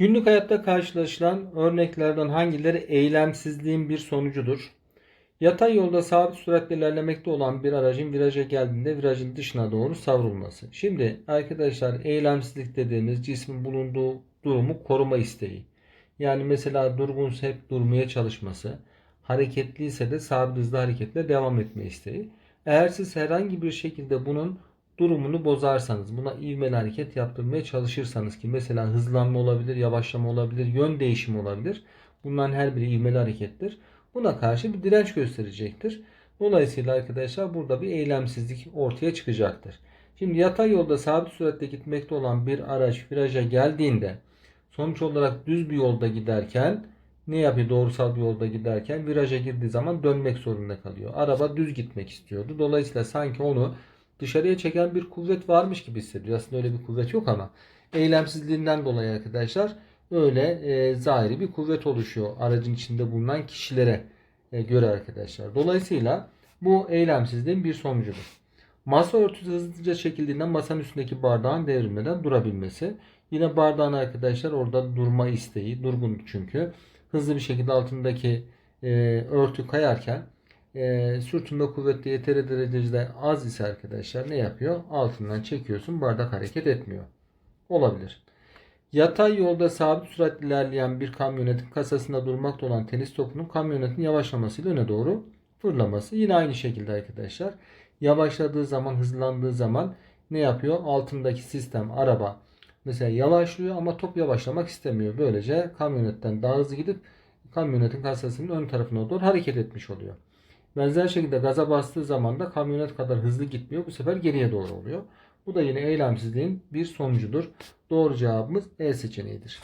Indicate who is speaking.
Speaker 1: Günlük hayatta karşılaşılan örneklerden hangileri eylemsizliğin bir sonucudur? Yatay yolda sabit süratle ilerlemekte olan bir aracın viraja geldiğinde virajın dışına doğru savrulması. Şimdi arkadaşlar eylemsizlik dediğimiz cismin bulunduğu durumu koruma isteği. Yani mesela durgunsa hep durmaya çalışması, hareketliyse de sabit hızlı hareketle devam etme isteği. Eğer siz herhangi bir şekilde bunun durumunu bozarsanız, buna ivmeli hareket yaptırmaya çalışırsanız ki mesela hızlanma olabilir, yavaşlama olabilir, yön değişimi olabilir. Bunların her biri ivmeli harekettir. Buna karşı bir direnç gösterecektir. Dolayısıyla arkadaşlar burada bir eylemsizlik ortaya çıkacaktır. Şimdi yatay yolda sabit süratle gitmekte olan bir araç viraja geldiğinde sonuç olarak düz bir yolda giderken ne yapıyor doğrusal bir yolda giderken viraja girdiği zaman dönmek zorunda kalıyor. Araba düz gitmek istiyordu. Dolayısıyla sanki onu dışarıya çeken bir kuvvet varmış gibi hissediyor. Aslında öyle bir kuvvet yok ama eylemsizliğinden dolayı arkadaşlar öyle e, zahiri bir kuvvet oluşuyor aracın içinde bulunan kişilere e, göre arkadaşlar. Dolayısıyla bu eylemsizliğin bir sonucudur. Masa örtüsü hızlıca çekildiğinde masanın üstündeki bardağın devrilmeden durabilmesi. Yine bardağın arkadaşlar orada durma isteği, durgundu çünkü. Hızlı bir şekilde altındaki e, örtü kayarken e, sürtünme kuvveti yeteri derecede az ise arkadaşlar ne yapıyor? Altından çekiyorsun bardak hareket etmiyor. Olabilir. Yatay yolda sabit süratle ilerleyen bir kamyonetin kasasında durmakta olan tenis topunun kamyonetin yavaşlamasıyla öne doğru fırlaması. Yine aynı şekilde arkadaşlar. Yavaşladığı zaman, hızlandığı zaman ne yapıyor? Altındaki sistem, araba mesela yavaşlıyor ama top yavaşlamak istemiyor. Böylece kamyonetten daha hızlı gidip kamyonetin kasasının ön tarafına doğru hareket etmiş oluyor. Benzer şekilde gaza bastığı zaman da kamyonet kadar hızlı gitmiyor. Bu sefer geriye doğru oluyor. Bu da yine eylemsizliğin bir sonucudur. Doğru cevabımız E seçeneğidir.